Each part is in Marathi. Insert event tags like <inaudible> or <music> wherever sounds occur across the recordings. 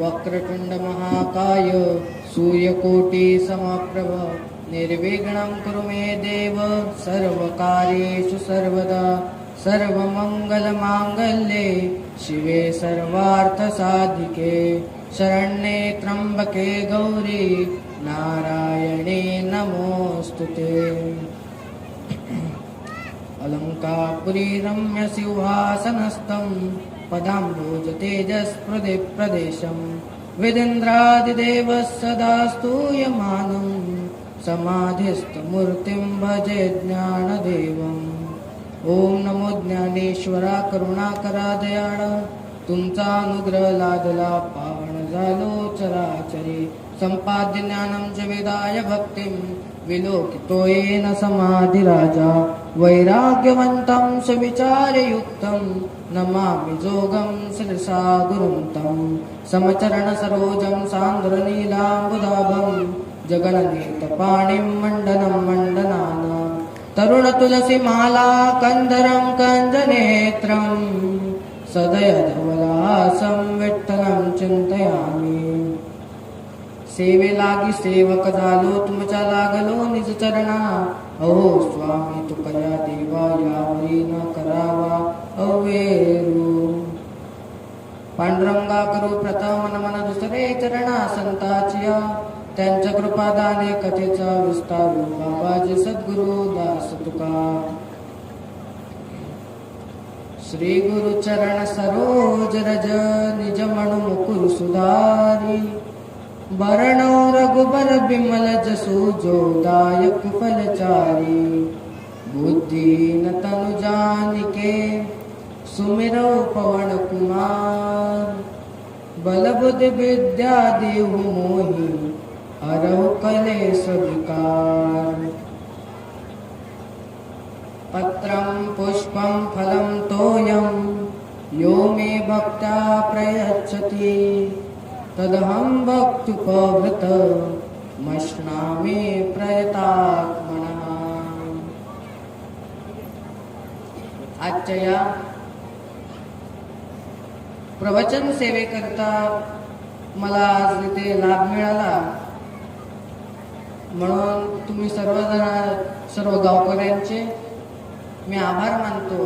वक्रतुंड महाकाय सूर्यकोटी समप्रभ निर्विघ्नं कुरु मे देव सर्वकार्येषु सर्वदा सर्वमङ्गलमाङ्गल्ये शिवे सर्वार्थसाधिके शरण्ये त्र्यम्बके गौरी नारायणे नमोऽस्तु ते। अलङ्कापुरी रम्यसिंहासनस्थं पदाम्बोज तेजस्प्रदेशं विदिन्द्रादिदेवः सदा स्तूयमानं समाधिस्थमूर्तिं भजे ज्ञानदेवम् ॐ नमो ज्ञानेश्वरा करुणाकरा दयाळ तुमचा अनुग्रह लादला पावन झालो चराचरी संपाद्य ज्ञानं च वेदाय भक्तिं। विलोकितो येन समाधिराजा। वैराग्यवन्तं सुविचारयुक्तं। नमामि जोगं शिरसागुरुं तं समचरणसरोजं सान्द्रनीलाम्बुदाभं जगननीतपाणिं मण्डनं मण्डनानां तरुणतुलसीमाला कन्दरं कञ्जनेत्रं सदयधवलासं विठ्ठलं चिन्तयामि। सेवे लागी सेवक झालो तुमच्या लागलो निज चरणा अहो स्वामी तुकया देवा यावरी न करावा। अवेरू। पांडुरंगा करू प्रथम नमन दुसरे चरणा संताचिया। त्यांच्या कृपादाने कथेचा विस्तार। बाबाजी सद्गुरु दास तुका। श्री गुरु चरण सरोज रज निज मनु मुकुर सुधारी। बरणो रघुबर बिमल जसु जोदायक फलचारी। बुद्धि न तनु जानिके सुमिरो पवन कुमार। बल विद्या देहु मोहि हरहु कलेश विकार। पत्रं पुष्पं फलं तोयं यो मे भक्त्या प्रयच्छति। तदहं भक्तुपभृत मश्नामि प्रयतात्मनः। आजच्या या प्रवचन सेवेकरता मला आज इथे लाभ मिळाला. म्हणून तुम्ही सर्वजण सर्व गावकऱ्यांचे मी आभार मानतो.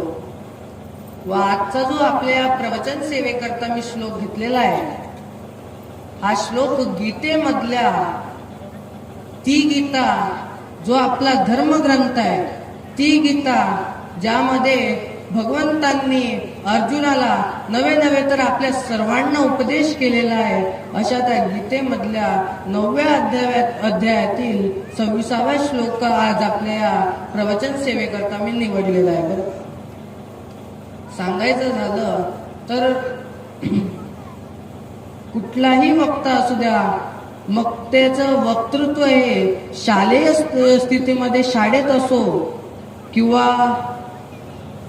व आजचा जो आपल्या प्रवचन सेवेकरता मी श्लोक घेतलेला आहे हा श्लोक गीतेमधल्या ती गीता जो आपला धर्मग्रंथ आहे ती गीता ज्यामध्ये भगवंतांनी अर्जुनाला नवे नवे तर आपल्या सर्वांना उपदेश केलेला आहे. अशा त्या गीतेमधल्या नवव्या अध्यायात अध्यायातील सव्वीसावा श्लोक आज आपल्या या प्रवचन सेवेकरता मी निवडलेला आहे बरं. सांगायचं झालं तर <clears throat> कुठलाही वक्ता असू द्या मग त्याचं वक्तृत्व हे शालेय स्थितीमध्ये शाळेत असो किंवा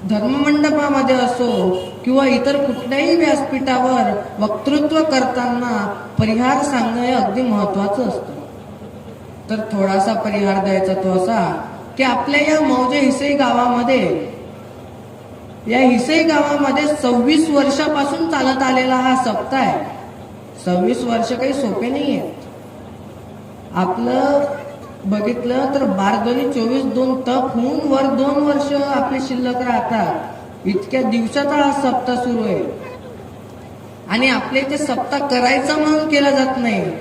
धर्ममंडपामध्ये असो किंवा इतर कुठल्याही व्यासपीठावर वक्तृत्व करताना परिहार सांगणं हे अगदी महत्वाचं असतं. तर थोडासा परिहार द्यायचा तो असा की आपल्या या मौजे हिसई गावामध्ये या हिसई गावामध्ये सव्वीस वर्षापासून चालत आलेला हा सप्ताह आहे. सव्वीस वर्ष काही सोपे नाही आहेत आपलं बघितलं तर बारदोनी चोवीस दोन तप होऊन वर दोन वर्ष आपले शिल्लक राहतात. इतक्या दिवसाचा हा सप्ताह सुरू आहे. आणि आपल्या इथे सप्ताह करायचा म्हणून केला जात नाही.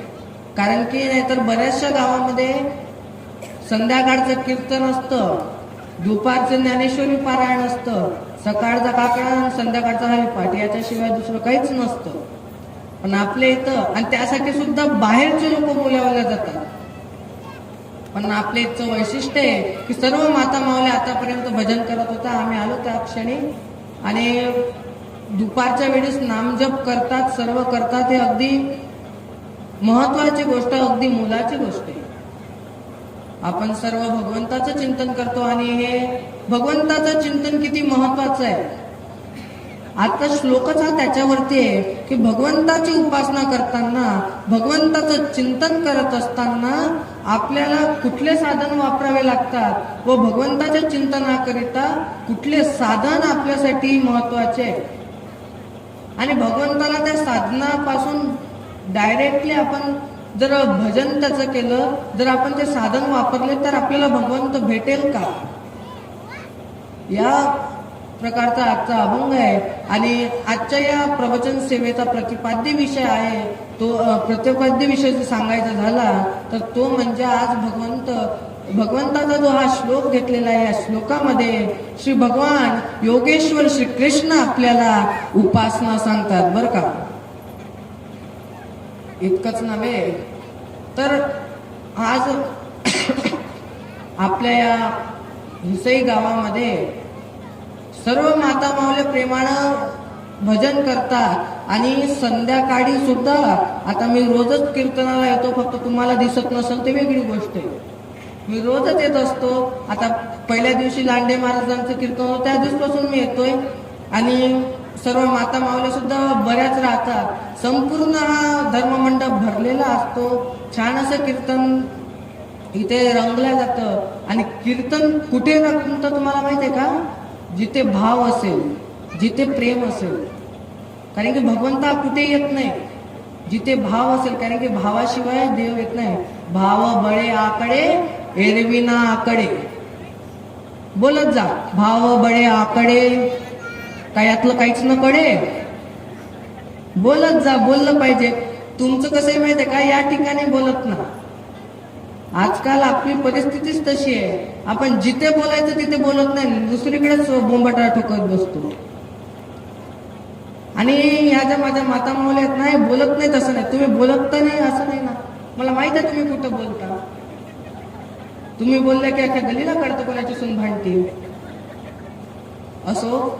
कारण की नाहीतर बऱ्याचशा गावामध्ये संध्याकाळचं कीर्तन असतं दुपारचं ज्ञानेश्वरी पारायण असतं सकाळचा काकडा आणि संध्याकाळचा हरिपाठ याच्याशिवाय दुसरं काहीच नसतं. पण आपल्या इथं आणि त्यासाठी सुद्धा बाहेरचे लोक बोलावले जातात. पण आपल्या इथं वैशिष्ट्य आहे की सर्व माता मावल्या आतापर्यंत भजन करत होता आम्ही आलो त्या क्षणी. आणि दुपारच्या वेळेस नामजप करतात सर्व करतात हे अगदी महत्वाची गोष्ट अगदी मुलाची गोष्ट आहे. आपण सर्व भगवंताचं चिंतन करतो आणि हे भगवंताचं चिंतन किती महत्वाचं आहे. आता श्लोकच हा त्याच्यावरती आहे की भगवंताची उपासना करताना भगवंताचं चिंतन करत असताना आपल्याला कुठले साधन वापरावे लागतात व भगवंताच्या चिंतनाकरिता कुठले साधन आपल्यासाठी महत्त्वाचे आहे आणि भगवंताला त्या साधनापासून डायरेक्टली आपण जर भजन त्याचं केलं जर आपण ते साधन वापरले तर आपल्याला भगवंत भेटेल का? या प्रकारचा आजचा अभंग आहे. आणि आजच्या या प्रवचन सेवेचा प्रतिपाद्य विषय आहे तो प्रतिपाद्य विषय जर सांगायचा झाला तर तो म्हणजे आज भगवंत भगवंताचा जो हा श्लोक घेतलेला आहे या श्लोकामध्ये श्री भगवान योगेश्वर श्री कृष्ण आपल्याला उपासना सांगतात बरं का. इतकंच नव्हे. तर आज <coughs> आपल्या या हिसई गावामध्ये सर्व माता माऊल्या प्रेमानं भजन करतात आणि संध्याकाळी सुद्धा आता मी रोजच कीर्तनाला येतो फक्त तुम्हाला दिसत नसेल ते वेगळी गोष्ट आहे. मी रोजच येत असतो. आता पहिल्या दिवशी लांडे महाराजांचं कीर्तन होतं त्या दिवसपासून मी येतोय. आणि सर्व माता माऊल्या सुद्धा बऱ्याच राहतात. संपूर्ण हा धर्ममंडप भरलेला असतो. छान असं कीर्तन इथे रंगलं जातं. आणि कीर्तन कुठे रंगतं तुम्हाला माहिती आहे का? जिथे भाव असेल जिथे प्रेम असेल कारण की भगवंता कुठे येत नाही? जिथे भाव असेल कारण की भावाशिवाय देव येत नाही. भाव बळे आकडे एरविना आकडे. बोलत जा. भाव बळे आकडे काय यातलं काहीच न कडे बोलत जा बोललं पाहिजे. तुमचं कसं आहे माहिती आहे का? या ठिकाणी बोलत ना. आजकाल आपली परिस्थितीच तशी आहे. आपण जिथे बोलायचं तिथे बोलत नाही. दुसरीकडेच बोंबाटा ठोकत बसतो. आणि ह्या ज्या माझ्या माता आहेत नाही बोलत नाही तसं नाही. तुम्ही बोलत तर नाही असं नाही ना. मला माहीत आहे तुम्ही कुठं बोलता. तुम्ही बोलले की अख्या गलीला काढतो कोणाची सून भांडती. असो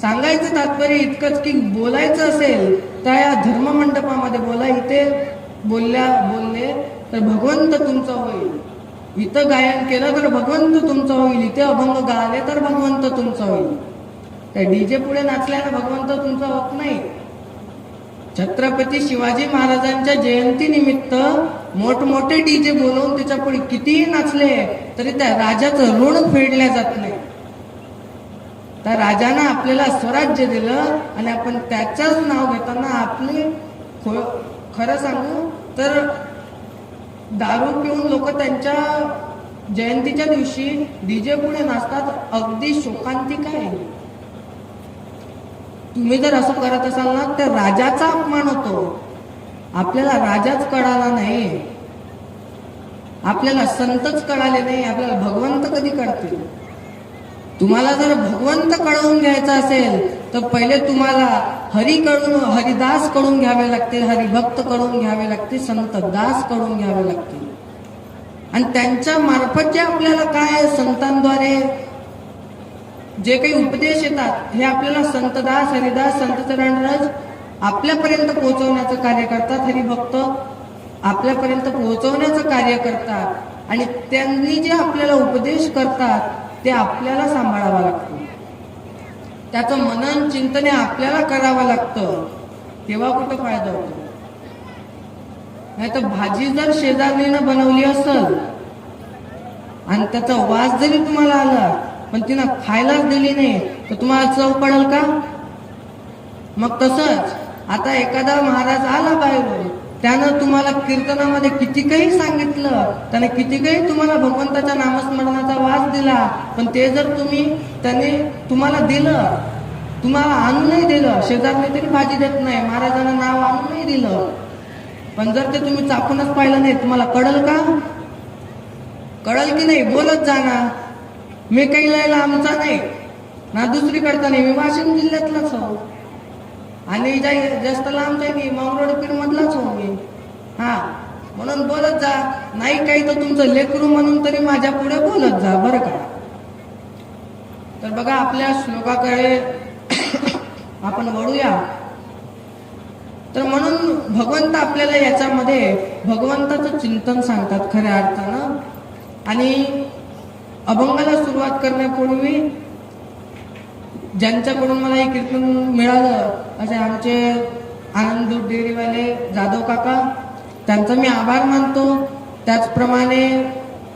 सांगायचं तात्पर्य इतकंच की बोलायचं असेल तर या धर्ममंडपामध्ये बोला. इथे बोलल्या बोलले तर भगवंत तुमचं होईल. इथं गायन केलं तर भगवंत तुमचं होईल. इथे अभंग गाले तर भगवंत तुमचं होईल. त्या डीजे पुढे नाचल्यानं भगवंत तुमचा होत नाही. छत्रपती शिवाजी महाराजांच्या जयंती निमित्त मोठमोठे डीजे बोलवून त्याच्या पुढे कितीही नाचले तरी त्या राजाचं ऋण फेडल्या जात नाही. त्या राजानं आपल्याला स्वराज्य दिलं आणि आपण त्याचंच नाव घेताना आपली खो- खरं सांगू तर दारू पिऊन लोक त्यांच्या जयंतीच्या दिवशी डीजे पुढे नाचतात अगदी शोकांतिक आहे तुम्ही जर असं करत असाल ना तर राजाचा अपमान होतो. आपल्याला राजाच कळाला नाही. आपल्याला संतच कळाले नाही आपल्याला भगवंत कधी कळतील तुम्हाला जर भगवंत कळवून घ्यायचा असेल तर पहिले तुम्हाला हरी कडून हरिदासकडून घ्यावे लागतील हरिभक्त कडून घ्यावे लागतील संत दासकडून घ्यावे लागतील. आणि त्यांच्या मार्फत जे आपल्याला काय संतांद्वारे जे काही उपदेश येतात हे आपल्याला संतदास हरिदास संत चरणराज आपल्यापर्यंत पोहोचवण्याचं कार्य करतात हरिभक्त आपल्यापर्यंत पोहोचवण्याचं कार्य करतात. आणि त्यांनी जे आपल्याला उपदेश करतात ते आपल्याला सांभाळावं लागतं. त्याचं मनन चिंतन आपल्याला करावं लागतं. तेव्हा कुठं फायदा होतो? नाही तर भाजी जर शेजारीनं बनवली असेल आणि त्याचा वास जरी तुम्हाला आला पण तिनं खायलाच दिली नाही तर तुम्हाला चव पडेल का? मग तसंच आता एखादा महाराज आला बाहेरून त्यानं तुम्हाला कीर्तनामध्ये किती काही सांगितलं त्याने किती काही तुम्हाला भगवंताच्या नामस्मरणाचा दिला पण ते जर तुम्ही त्याने तुम्हाला दिलं तुम्हाला आणूनही दिलं शेजारने तरी भाजी देत नाही महाराजांना नाव आणूनही दिलं. पण जर ते तुम्ही चाकूनच पाहिलं नाही तुम्हाला कळल का? कळल की नाही? बोलत जा ना. मी काही लायला आमचा नाही. ना दुसरीकडचा नाही. मी वाशिम जिल्ह्यातलाच हो आणि जास्त लांबचा जाई नाही. मंगरोड पीर मधलाच हो मी. हा. म्हणून बोलत जा. नाही काही तर तुमचं लेकरू म्हणून तरी माझ्या पुढे बोलत जा बरं का? तर बघा आपल्या श्लोकाकडे <coughs> आपण वळूया. तर म्हणून भगवंत आपल्याला याच्यामध्ये भगवंताचं चिंतन सांगतात खऱ्या अर्थानं. आणि अभंगाला सुरुवात करण्यापूर्वी ज्यांच्याकडून मला हे कीर्तन मिळालं असे आमचे आनंद दूध डेअरीवाले जाधव काका त्यांचा मी आभार मानतो. त्याचप्रमाणे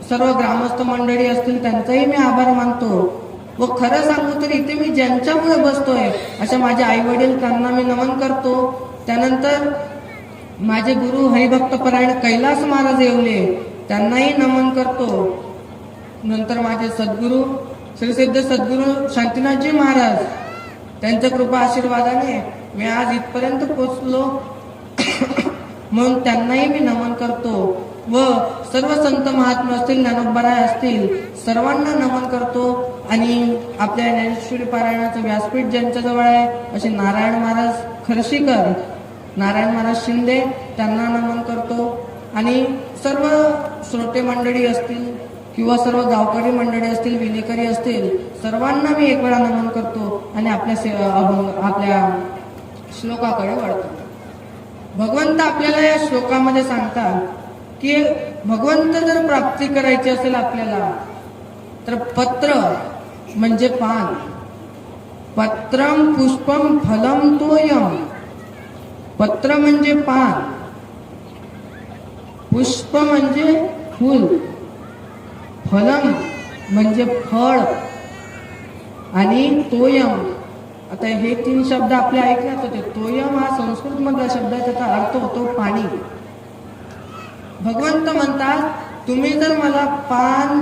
सर्व ग्रामस्थ मंडळी असतील त्यांचाही मी आभार मानतो. व खरं सांगू तर इथे मी ज्यांच्यामुळे बसतोय अशा माझे आई वडील त्यांना मी नमन करतो. त्यानंतर माझे गुरु हरिभक्त परायण कैलास महाराज येवले त्यांनाही नमन करतो. नंतर माझे सद्गुरू श्री सिद्ध सद्गुरू शांतीनाथजी महाराज त्यांच्या कृपा आशीर्वादाने मी आज इथपर्यंत पोचलो <coughs> म्हणून त्यांनाही मी नमन करतो. व सर्व संत महात्मा असतील ज्ञानोबराय असतील सर्वांना नमन करतो आणि आपल्या ज्ञानेश्वरी पारायणाचं व्यासपीठ ज्यांच्याजवळ आहे असे नारायण महाराज खर्शीकर नारायण महाराज शिंदे त्यांना नमन करतो. आणि सर्व श्रोते मंडळी असतील किंवा सर्व गावकरी मंडळी असतील विलेकरी असतील सर्वांना मी एक वेळा नमन करतो आणि आपल्या से अभंग आपल्या श्लोकाकडे वळतो. भगवंत आपल्याला या श्लोकामध्ये सांगतात की भगवंत जर प्राप्ती करायची असेल आपल्याला तर पत्र म्हणजे पान. पत्रम पुष्पम फलम तोयम पत्र म्हणजे पान. पुष्प म्हणजे फूल. फलम म्हणजे फळ. आणि तोयम आता हे तीन शब्द आपले ऐकण्यात होते. तोयम हा संस्कृतमधला शब्द आहे त्याचा अर्थ होतो पाणी. भगवंत म्हणतात तुम्ही जर मला पान